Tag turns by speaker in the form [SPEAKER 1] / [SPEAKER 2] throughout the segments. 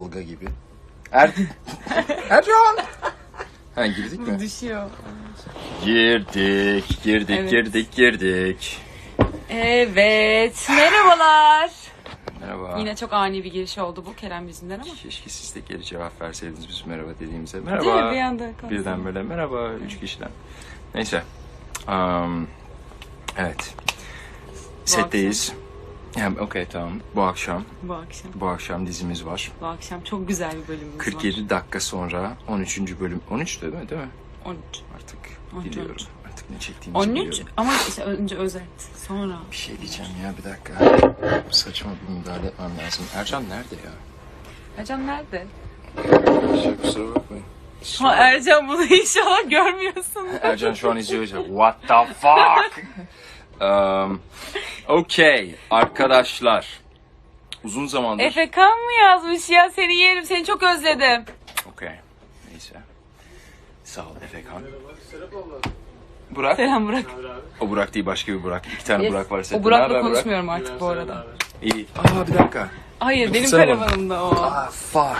[SPEAKER 1] Ilga gibi. Er... Ercan! Ha girdik mi?
[SPEAKER 2] Düşüyor.
[SPEAKER 1] Girdik, girdik,
[SPEAKER 2] Evet.
[SPEAKER 1] girdik, girdik.
[SPEAKER 2] Evet. Merhabalar.
[SPEAKER 1] Merhaba.
[SPEAKER 2] Yine çok ani bir giriş oldu bu Kerem yüzünden ama.
[SPEAKER 1] Keşke siz de geri cevap verseydiniz biz merhaba dediğimize.
[SPEAKER 2] Değil mi?
[SPEAKER 1] Merhaba.
[SPEAKER 2] Bir anda konuşalım.
[SPEAKER 1] Birden böyle merhaba üç kişiden. Neyse. Um, evet. Setteyiz. Yani, Okey tamam. Bu akşam,
[SPEAKER 2] Bu akşam.
[SPEAKER 1] bu akşam dizimiz var.
[SPEAKER 2] Bu akşam çok güzel bir bölümümüz var.
[SPEAKER 1] 47 dakika sonra 13. bölüm. 13 değil mi? Değil mi?
[SPEAKER 2] 13.
[SPEAKER 1] Artık
[SPEAKER 2] 13.
[SPEAKER 1] biliyorum. Artık ne çektiğimizi
[SPEAKER 2] 13
[SPEAKER 1] biliyorum.
[SPEAKER 2] ama işte önce özet. Sonra.
[SPEAKER 1] Bir şey diyeceğim ya bir dakika. Saçma bir müdahale etmem lazım. Ercan nerede ya?
[SPEAKER 2] Ercan nerede?
[SPEAKER 1] Şey, kusura bakmayın.
[SPEAKER 2] Ha Ercan bunu inşallah görmüyorsun.
[SPEAKER 1] Ercan şu an izliyor. What the fuck? um, okay arkadaşlar. Uzun zamandır.
[SPEAKER 2] Efekan mı yazmış ya? Seni yerim. Seni çok özledim.
[SPEAKER 1] Okay. Neyse. Sağ ol Efekan. Burak.
[SPEAKER 2] Selam Burak.
[SPEAKER 1] O Burak değil başka bir Burak. İki tane Burak var.
[SPEAKER 2] O Burak'la konuşmuyorum artık bu arada.
[SPEAKER 1] İyi. Aa bir dakika.
[SPEAKER 2] Hayır benim
[SPEAKER 1] Tutsana bana.
[SPEAKER 2] karavanımda o.
[SPEAKER 1] Ah fuck.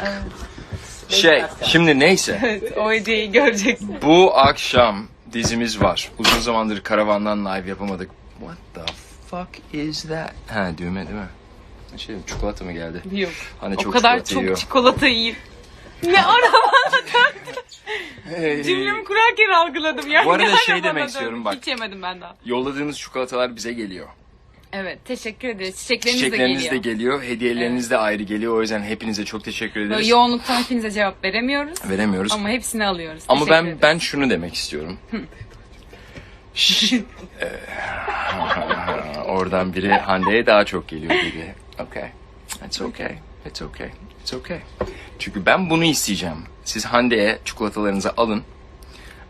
[SPEAKER 1] Şey şimdi neyse.
[SPEAKER 2] Evet o hediyeyi göreceksin.
[SPEAKER 1] Bu akşam dizimiz var. Uzun zamandır karavandan live yapamadık. What the fuck is that? Ha düğme değil mi? Şey çikolata mı geldi?
[SPEAKER 2] Yok.
[SPEAKER 1] Hani
[SPEAKER 2] o
[SPEAKER 1] çok
[SPEAKER 2] kadar
[SPEAKER 1] çikolata
[SPEAKER 2] çok
[SPEAKER 1] yiyor.
[SPEAKER 2] çikolata yiyip. Ne ara
[SPEAKER 1] Hey.
[SPEAKER 2] cümlemi kurarken algıladım yani.
[SPEAKER 1] Bu arada şey demek
[SPEAKER 2] döndü?
[SPEAKER 1] istiyorum bak.
[SPEAKER 2] Hiç yemedim ben daha.
[SPEAKER 1] Yolladığınız çikolatalar bize geliyor.
[SPEAKER 2] Evet teşekkür ederiz. Çiçekleriniz,
[SPEAKER 1] Çiçekleriniz
[SPEAKER 2] de
[SPEAKER 1] de
[SPEAKER 2] geliyor.
[SPEAKER 1] geliyor. Hediyeleriniz de ayrı geliyor. O yüzden hepinize çok teşekkür
[SPEAKER 2] Böyle
[SPEAKER 1] ederiz.
[SPEAKER 2] yoğunluktan hepinize cevap veremiyoruz.
[SPEAKER 1] Veremiyoruz. Ama,
[SPEAKER 2] Ama hepsini alıyoruz. Teşekkür
[SPEAKER 1] ben
[SPEAKER 2] ederiz.
[SPEAKER 1] ben şunu demek istiyorum. Eee, Oradan biri Hande'ye daha çok geliyor gibi. Okay. It's okay. It's okay. It's okay. Çünkü ben bunu isteyeceğim. Siz Hande'ye çikolatalarınızı alın.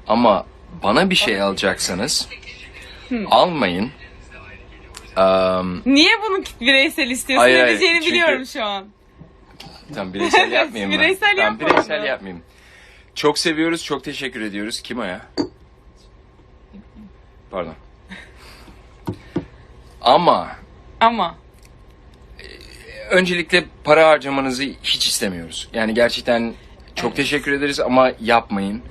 [SPEAKER 1] Ama bana bir şey alacaksanız almayın. Um,
[SPEAKER 2] Niye bunu bireysel istiyorsun?
[SPEAKER 1] Hayır,
[SPEAKER 2] ne diyeceğini
[SPEAKER 1] Çünkü-
[SPEAKER 2] biliyorum şu an.
[SPEAKER 1] Tamam bireysel yapmayayım ben.
[SPEAKER 2] Bireysel
[SPEAKER 1] tamam,
[SPEAKER 2] yapma
[SPEAKER 1] bireysel yapmayayım. Çok seviyoruz, çok teşekkür ediyoruz. Kim o ya? Pardon. Ama
[SPEAKER 2] Ama
[SPEAKER 1] öncelikle para harcamanızı hiç istemiyoruz. Yani gerçekten çok teşekkür ederiz ama yapmayın.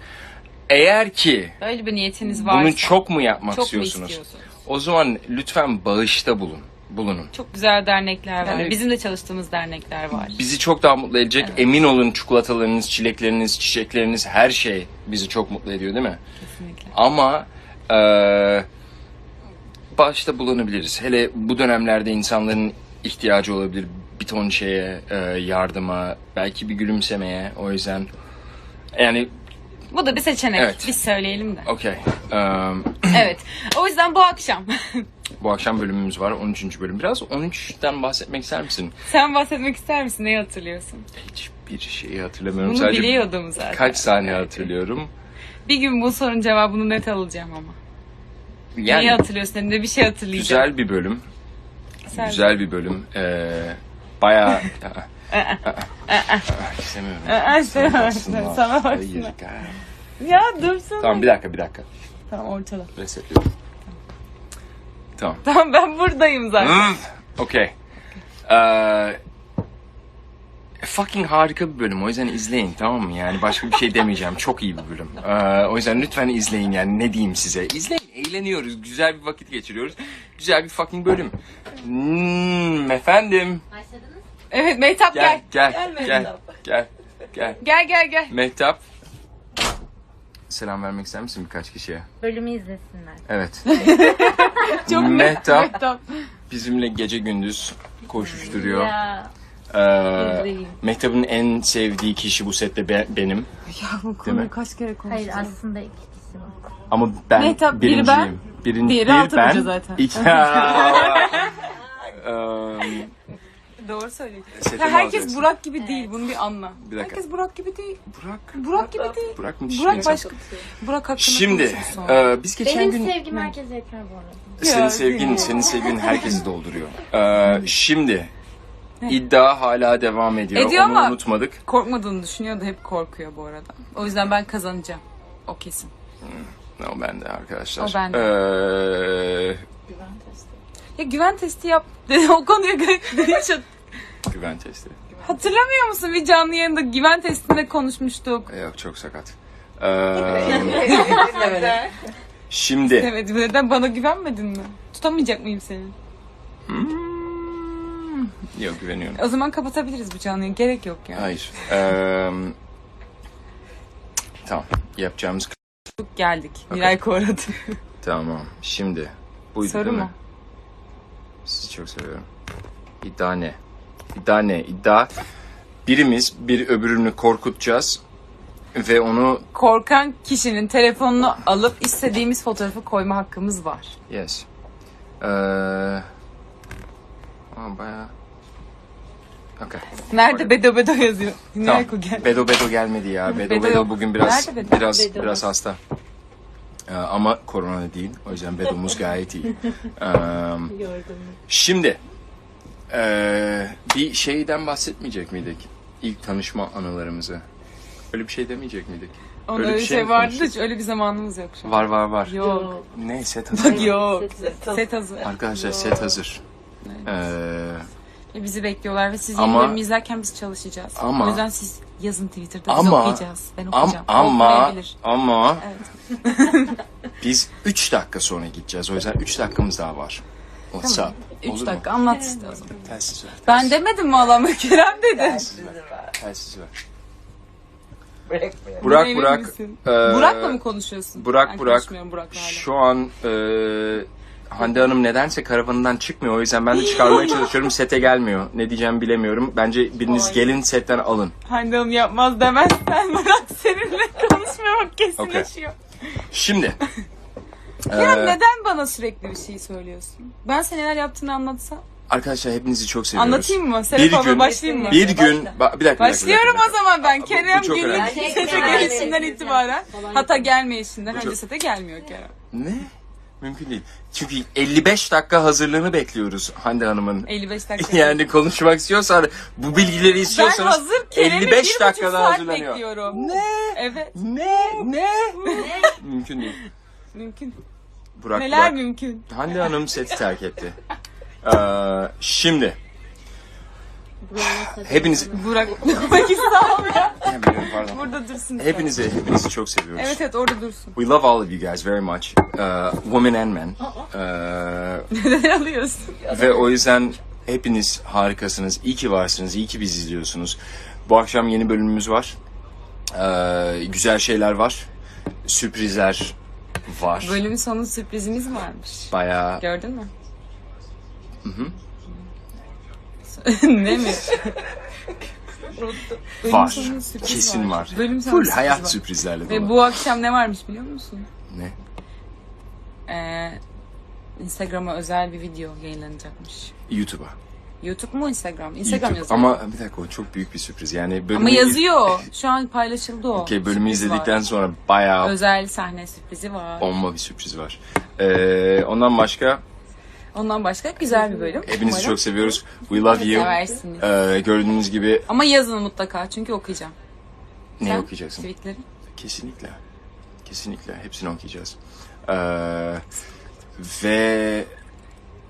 [SPEAKER 1] Eğer ki
[SPEAKER 2] öyle bir niyetiniz varsa.
[SPEAKER 1] bunu çok mu yapmak
[SPEAKER 2] çok mu
[SPEAKER 1] istiyorsunuz?
[SPEAKER 2] istiyorsunuz?
[SPEAKER 1] O zaman lütfen bağışta bulun. Bulunun.
[SPEAKER 2] Çok güzel dernekler var.
[SPEAKER 1] Yani-
[SPEAKER 2] Bizim de çalıştığımız dernekler var.
[SPEAKER 1] Bizi çok daha mutlu edecek. Emin olun çikolatalarınız, çilekleriniz, çiçekleriniz her şey bizi çok mutlu ediyor değil mi?
[SPEAKER 2] Kesinlikle.
[SPEAKER 1] Ama eee başta bulunabiliriz. Hele bu dönemlerde insanların ihtiyacı olabilir bir ton şeye, eee, yardıma, belki bir gülümsemeye. O yüzden yani
[SPEAKER 2] Bu da bir seçenek.
[SPEAKER 1] Evet.
[SPEAKER 2] Biz söyleyelim de.
[SPEAKER 1] okey. Eee,
[SPEAKER 2] evet. O yüzden bu akşam
[SPEAKER 1] bu akşam bölümümüz var. 13. bölüm. Biraz 13'ten bahsetmek ister misin?
[SPEAKER 2] sen bahsetmek ister misin? Neyi hatırlıyorsun?
[SPEAKER 1] Hiçbir şeyi hatırlamıyorum.
[SPEAKER 2] Bunu
[SPEAKER 1] Sadece
[SPEAKER 2] biliyordum zaten.
[SPEAKER 1] kaç saniye hatırlıyorum.
[SPEAKER 2] Bir gün bu sorunun cevabını net alacağım ama. Neyi
[SPEAKER 1] Yani
[SPEAKER 2] hatırlıyorsun? Hem de bir şey hatırlayacağım.
[SPEAKER 1] güzel bir bölüm.
[SPEAKER 2] Güzel.
[SPEAKER 1] Güzel bir bölüm. Ee, bayağı... İstemiyorum.
[SPEAKER 2] Sana
[SPEAKER 1] Baksınlar.
[SPEAKER 2] sana.
[SPEAKER 1] Hayır, gel.
[SPEAKER 2] Ya dursana.
[SPEAKER 1] Tamam bir dakika bir dakika.
[SPEAKER 2] Tamam ortada.
[SPEAKER 1] Resetliyorum. Tamam.
[SPEAKER 2] Tamam ben buradayım zaten.
[SPEAKER 1] Hmm, Okey. Ee, fucking harika bir bölüm. O yüzden izleyin tamam mı? Yani başka bir şey demeyeceğim. Çok iyi bir bölüm. Ee, o yüzden lütfen izleyin yani ne diyeyim size. İzleyin. Eğleniyoruz. Güzel bir vakit geçiriyoruz. Güzel bir fucking bölüm. Hmm, efendim.
[SPEAKER 2] Evet Mehtap
[SPEAKER 1] Gel
[SPEAKER 2] gel.
[SPEAKER 1] gel
[SPEAKER 2] Gel
[SPEAKER 1] gel
[SPEAKER 2] Mehtap.
[SPEAKER 1] gel gel.
[SPEAKER 2] Gel gel gel.
[SPEAKER 1] Mehtap. Selam vermek ister misin birkaç kişiye?
[SPEAKER 3] Bölümü izlesinler.
[SPEAKER 1] Evet.
[SPEAKER 2] Çok
[SPEAKER 1] Mehtap
[SPEAKER 2] Mehtap.
[SPEAKER 1] bizimle gece gündüz koşuşturuyor.
[SPEAKER 3] Ya
[SPEAKER 1] Ee. Mehtap'ın en sevdiği kişi bu sette be- benim.
[SPEAKER 2] Ya bu
[SPEAKER 1] Değil mi?
[SPEAKER 2] konuyu kaç kere konuştuk.
[SPEAKER 3] hayır aslında iki kişi var.
[SPEAKER 1] Ama ben
[SPEAKER 2] Mehtap, biri
[SPEAKER 1] birinciyim.
[SPEAKER 2] ben,
[SPEAKER 1] Birinci,
[SPEAKER 2] diğeri
[SPEAKER 1] bir
[SPEAKER 2] Altın
[SPEAKER 1] ben,
[SPEAKER 2] Hoca zaten.
[SPEAKER 1] iki- Eee,
[SPEAKER 2] Doğru söylüyorsun. Ya
[SPEAKER 1] mi
[SPEAKER 2] herkes
[SPEAKER 1] alacaksın?
[SPEAKER 2] Burak gibi değil. Bunu bir anla.
[SPEAKER 1] Bir dakika.
[SPEAKER 2] Herkes Burak gibi değil.
[SPEAKER 1] Burak.
[SPEAKER 2] Burak gibi değil.
[SPEAKER 1] Burak bir
[SPEAKER 2] Burak başka. Burak hakkında
[SPEAKER 1] Şimdi
[SPEAKER 2] konuşuruz sonra.
[SPEAKER 1] eee, biz geçen
[SPEAKER 3] Benim
[SPEAKER 1] gün
[SPEAKER 3] sevgim herkese yeter bu arada.
[SPEAKER 1] senin
[SPEAKER 2] Ya,
[SPEAKER 1] sevgin senin sevgin herkesi dolduruyor. Eee, şimdi iddia hala devam ediyor.
[SPEAKER 2] Ediyor
[SPEAKER 1] Onu
[SPEAKER 2] ama-
[SPEAKER 1] unutmadık.
[SPEAKER 2] Korkmadığını düşünüyor da hep korkuyor bu arada. O yüzden ben kazanacağım. O kesin.
[SPEAKER 1] O bende arkadaşlar.
[SPEAKER 2] O bende.
[SPEAKER 1] Eee,
[SPEAKER 2] Ya güven testi yap. Dedi o konuya hiç
[SPEAKER 1] güven testi.
[SPEAKER 2] Hatırlamıyor musun? Bir canlı yayında güven testinde konuşmuştuk.
[SPEAKER 1] Yok çok sakat. Ee, şimdi
[SPEAKER 2] Evet neden bana güvenmedin mi? Tutamayacak mıyım seni?
[SPEAKER 1] Hmm, yok güveniyorum.
[SPEAKER 2] O zaman kapatabiliriz bu canlı yayını. Gerek yok ya.
[SPEAKER 1] Hayır. Ee, tamam. Yapacağımız
[SPEAKER 2] Geldik. Miray koradı.
[SPEAKER 1] tamam. Şimdi buydu
[SPEAKER 2] Soru
[SPEAKER 1] değil mi?
[SPEAKER 2] mu?
[SPEAKER 1] Sizi çok seviyorum. İddia ne? İddia ne? İddia birimiz bir öbürünü korkutacağız ve onu
[SPEAKER 2] Korkan kişinin telefonunu alıp istediğimiz fotoğrafı koyma hakkımız var.
[SPEAKER 1] yes. Ee, aa, bayağı Okay.
[SPEAKER 2] Nerede bedo bedo yazıyor?
[SPEAKER 1] Tamam.
[SPEAKER 2] Miray gel.
[SPEAKER 1] Bedo Bedo gelmedi ya. Bedo
[SPEAKER 2] Bedo
[SPEAKER 1] Bedo,
[SPEAKER 2] yok.
[SPEAKER 1] bugün biraz
[SPEAKER 2] Nerede Bedo?
[SPEAKER 1] biraz
[SPEAKER 3] Bedo
[SPEAKER 1] biraz
[SPEAKER 3] yok.
[SPEAKER 1] hasta. Ee, ama korona değil. O yüzden Bedo'muz gayet iyi. Ee, şimdi ee, bir şeyden bahsetmeyecek miydik? İlk tanışma anılarımızı. Öyle bir şey demeyecek miydik?
[SPEAKER 2] Onun
[SPEAKER 1] Öyle
[SPEAKER 2] öyle
[SPEAKER 1] bir şey
[SPEAKER 2] şey vardı da öyle bir zamanımız yok şu an.
[SPEAKER 1] Var var var.
[SPEAKER 2] Yok.
[SPEAKER 1] Ne set hazır.
[SPEAKER 2] Bak yok.
[SPEAKER 3] Set-
[SPEAKER 2] Set hazır.
[SPEAKER 1] Arkadaşlar set hazır. Ee,
[SPEAKER 2] Ve bizi bekliyorlar ve siz
[SPEAKER 1] Ama-
[SPEAKER 2] izlerken biz çalışacağız.
[SPEAKER 1] Ama-
[SPEAKER 2] o yüzden siz yazın Twitter'da biz
[SPEAKER 1] Ama-
[SPEAKER 2] okuyacağız. Ben
[SPEAKER 1] am,
[SPEAKER 2] okuyacağım. O
[SPEAKER 1] ama ama
[SPEAKER 2] Evet.
[SPEAKER 1] biz 3 dakika sonra gideceğiz. O yüzden 3 dakikamız daha var. What's
[SPEAKER 2] Tamam.
[SPEAKER 1] up?
[SPEAKER 2] 3
[SPEAKER 1] Olur mu?
[SPEAKER 2] dakika anlat işte o zaman.
[SPEAKER 1] Telsiz ver.
[SPEAKER 2] Ben demedim mi Allah'ım Kerem dedi.
[SPEAKER 1] Telsiz ver. Telsiz ver. Burak Burak.
[SPEAKER 2] misin?
[SPEAKER 1] e,
[SPEAKER 2] Burak'la mı konuşuyorsun?
[SPEAKER 1] Burak
[SPEAKER 2] ben
[SPEAKER 1] Burak. Şu an e, Hande Hanım nedense karavanından çıkmıyor. O yüzden ben de çıkarmaya çalışıyorum. Sete gelmiyor. Ne diyeceğimi bilemiyorum. Bence biriniz
[SPEAKER 2] Ay.
[SPEAKER 1] gelin setten alın.
[SPEAKER 2] Hande Hanım yapmaz demezsen Burak seninle konuşmamak kesinleşiyor.
[SPEAKER 1] Şimdi.
[SPEAKER 2] Kerem
[SPEAKER 1] e,
[SPEAKER 2] neden bana sürekli bir şey söylüyorsun? Ben sen neler yaptığını anlatsam.
[SPEAKER 1] arkadaşlar hepinizi çok seviyoruz.
[SPEAKER 2] Anlatayım mı?
[SPEAKER 1] Bir
[SPEAKER 2] Serap abla
[SPEAKER 1] gün,
[SPEAKER 2] başlayayım mı?
[SPEAKER 1] bir gün, ba- bir dakika, bir dakika, bir
[SPEAKER 2] Başlıyorum
[SPEAKER 1] dakika.
[SPEAKER 2] o zaman ben. Kerem
[SPEAKER 1] çok
[SPEAKER 2] günlük
[SPEAKER 1] önemli.
[SPEAKER 2] sete gelişinden itibaren. Hatta gelmeyişinden önce sete gelmiyor Kerem.
[SPEAKER 1] Ne? Mümkün değil. Çünkü 55 dakika hazırlığını bekliyoruz Hande Hanım'ın.
[SPEAKER 2] 55 dakika.
[SPEAKER 1] Yani konuşmak istiyorsan bu bilgileri
[SPEAKER 2] ben
[SPEAKER 1] istiyorsanız
[SPEAKER 2] hazır Kerem'i
[SPEAKER 1] 55
[SPEAKER 2] bir buçuk
[SPEAKER 1] dakikada
[SPEAKER 2] saat
[SPEAKER 1] hazırlanıyor.
[SPEAKER 2] bekliyorum.
[SPEAKER 1] Ne?
[SPEAKER 2] Evet.
[SPEAKER 1] Ne? Ne? Mümkün değil.
[SPEAKER 2] Mümkün.
[SPEAKER 1] Burak,
[SPEAKER 2] Neler
[SPEAKER 1] Burak.
[SPEAKER 2] mümkün.
[SPEAKER 1] Hande Hanım seti terk etti. Ee, şimdi hepinizi
[SPEAKER 2] Burak ya.
[SPEAKER 1] Ya biliyorum, pardon.
[SPEAKER 2] Burada dursun.
[SPEAKER 1] Hepinizi hepinizi çok seviyoruz.
[SPEAKER 2] Evet evet orada dursun.
[SPEAKER 1] We love all of you guys very much. Uh, women and men. Uh,
[SPEAKER 2] Neden alıyorsun?
[SPEAKER 1] ve o yüzden hepiniz harikasınız. İyi ki varsınız. İyi ki bizi izliyorsunuz. Bu akşam yeni bölümümüz var. Ee, güzel şeyler var. Sürprizler var.
[SPEAKER 2] Bölümün sonu sürprizimiz varmış.
[SPEAKER 1] Bayağı
[SPEAKER 2] Gördün mü? Hı ne mi? Bölüm
[SPEAKER 1] var.
[SPEAKER 2] sonu sürpriz
[SPEAKER 1] Kesin var.
[SPEAKER 2] Bölüm sonu
[SPEAKER 1] Full
[SPEAKER 2] sürpriz
[SPEAKER 1] hayat
[SPEAKER 2] var.
[SPEAKER 1] sürprizlerle
[SPEAKER 2] Ve
[SPEAKER 1] dolu.
[SPEAKER 2] bu akşam ne varmış biliyor musun?
[SPEAKER 1] Ne?
[SPEAKER 2] Ee, Instagram'a özel bir video yayınlanacakmış.
[SPEAKER 1] YouTube'a.
[SPEAKER 2] YouTube mu Instagram? Instagram
[SPEAKER 1] YouTube.
[SPEAKER 2] yazıyor.
[SPEAKER 1] Ama bir dakika o çok büyük bir sürpriz. Yani bölümü
[SPEAKER 2] Ama yazıyor. Şu an paylaşıldı o.
[SPEAKER 1] Okey bölümü
[SPEAKER 2] Sürpriz
[SPEAKER 1] izledikten
[SPEAKER 2] var.
[SPEAKER 1] sonra bayağı
[SPEAKER 2] Özel sahne sürprizi var.
[SPEAKER 1] bomba bir sürpriz var. Ee, ondan başka
[SPEAKER 2] Ondan başka güzel bir bölüm.
[SPEAKER 1] hepinizi
[SPEAKER 2] Umarım
[SPEAKER 1] çok seviyoruz. We love you.
[SPEAKER 2] Seversiniz.
[SPEAKER 1] Ee, gördüğünüz gibi
[SPEAKER 2] Ama yazın mutlaka çünkü okuyacağım.
[SPEAKER 1] ne
[SPEAKER 2] Sen
[SPEAKER 1] okuyacaksın?
[SPEAKER 2] Tweetleri.
[SPEAKER 1] Kesinlikle. Kesinlikle. Hepsini okuyacağız. Ee, ve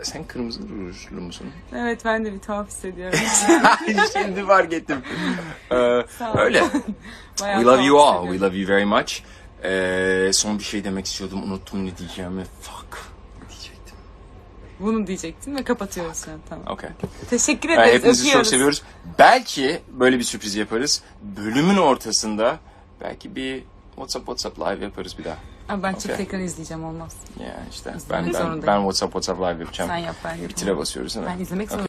[SPEAKER 1] sen kırmızı rujlu musun?
[SPEAKER 2] Evet ben de bir tuhaf hissediyorum.
[SPEAKER 1] Şimdi fark ettim. Ee,
[SPEAKER 2] Sağ ol.
[SPEAKER 1] öyle.
[SPEAKER 2] Bayağı
[SPEAKER 1] We love
[SPEAKER 2] tuhaf
[SPEAKER 1] you all.
[SPEAKER 2] hissediyorum.
[SPEAKER 1] We love you very much. Ee, son bir şey demek istiyordum. Unuttum ne diyeceğimi. Fuck.
[SPEAKER 2] Bunu diyecektim ve kapatıyoruz an. Tamam.
[SPEAKER 1] Okay.
[SPEAKER 2] Teşekkür ederiz.
[SPEAKER 1] hepinizi çok
[SPEAKER 2] öpüyoruz.
[SPEAKER 1] seviyoruz. Belki böyle bir sürpriz yaparız. Bölümün ortasında belki bir WhatsApp WhatsApp live yaparız bir daha.
[SPEAKER 2] Abi ben çift
[SPEAKER 1] Okey.
[SPEAKER 2] ekran izleyeceğim olmaz.
[SPEAKER 1] Ya işte ben
[SPEAKER 2] İzlemek
[SPEAKER 1] ben,
[SPEAKER 2] zorundayım.
[SPEAKER 1] ben WhatsApp WhatsApp live yapacağım.
[SPEAKER 2] Sen yap ben yapayım.
[SPEAKER 1] Bitire basıyoruz mi?
[SPEAKER 2] Ben izlemek
[SPEAKER 1] Okey.